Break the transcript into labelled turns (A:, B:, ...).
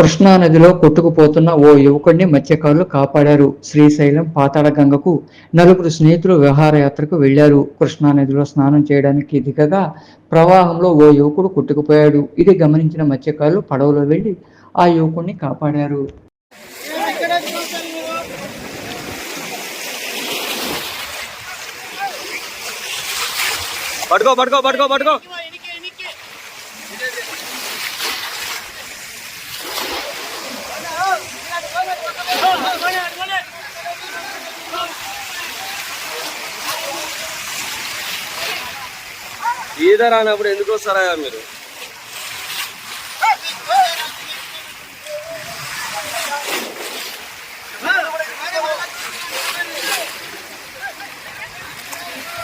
A: కృష్ణా నదిలో కొట్టుకుపోతున్న ఓ యువకుడిని మత్స్యకారులు కాపాడారు. శ్రీశైలం పాతాళగంగకు నలుగురు స్నేహితులు విహారయాత్రకు వెళ్ళారు కృష్ణా నదిలో స్నానం చేయడానికి దిగగా ప్రవాహంలో ఓ యువకుడు కొట్టుకుపోయాడు. ఇది గమనించిన మత్స్యకారులు పడవలో వెళ్ళి ఆ యువకుడిని కాపాడారు.
B: పట్టుకో పట్టుకో పట్టుకో పట్టుకో ఈధర్ అన్నప్పుడు ఎందుకు వస్తారా మీరు?